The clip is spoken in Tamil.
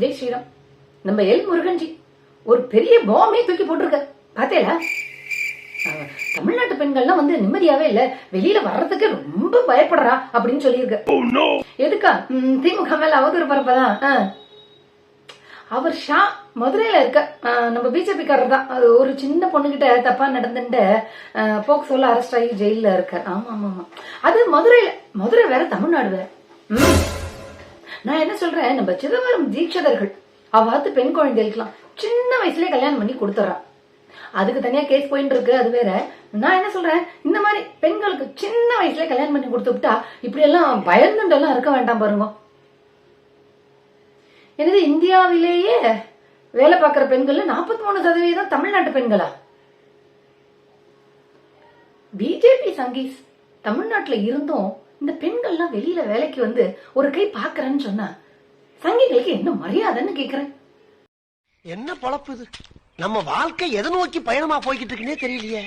ஜெய் ஸ்ரீராம். நம்ம எல் முருகன்ஜி ஒரு பெரிய பாம்பே தூக்கி போட்டிருக்க. பாத்தேல? தமிழ்நாட்டு பெண்கள்லாம் வந்து நிம்மதியாவே இல்ல. வெளியில வர்றதுக்கு ரொம்ப பயப்படுறா அப்படின்னு சொல்லியிருக்க. எதுக்கா? ம், திமுக மேல அவதூறு பரப்பதான். அவர் ஷா மதுரையில இருக்க. நம்ம பிஜேபி காரர் தான். அது ஒரு சின்ன பொண்ணுகிட்ட தப்பா நடந்துட்டு போக்சோல அரெஸ்ட் ஆகி ஜெயில இருக்க. ஆமா ஆமா ஆமா. அது மதுரையில மதுரை வேற தமிழ்நாடு வேற. நான் என்ன சொல்றேன்? நம்ம சிதம்பரம் தீட்சிதர்கள். அவாத்து பெண் குழந்தைகளுக்குலாம் சின்ன வயசுலயே கல்யாணம் பண்ணி கொடுத்துறா. அதுக்கு தனியா கேஸ் போயிட்டு இருக்கு அது வேற. நான் என்ன சொல்றேன்? இந்த மாதிரி பெண்களுக்கு சின்ன வயசுல கல்யாணம் பண்ணி கொடுத்து விட்டா இப்படி எல்லாம் பயந்துட்டெல்லாம் இருக்க வேண்டாம் பாருங்க. எனது இந்தியாவிலேயே வேலை பார்க்குற பெண்கள்ல நாற்பத்தி மூணு சதவீதம் தமிழ்நாட்டு பெண்களா? பிஜேபி சங்கீஸ் தமிழ்நாட்டுல இருந்தும் இந்த பெண்கள்லாம் வெளியில வேலைக்கு வந்து ஒரு கை பாக்குறேன்னு சொன்னா சங்கிகளுக்கு என்ன மரியாதைன்னு கேக்குறேன்? என்ன பொழப்பு இது? நம்ம வாழ்க்கை எதை நோக்கி பயணமா போய்கிட்டு இருக்குன்னே தெரியலையே.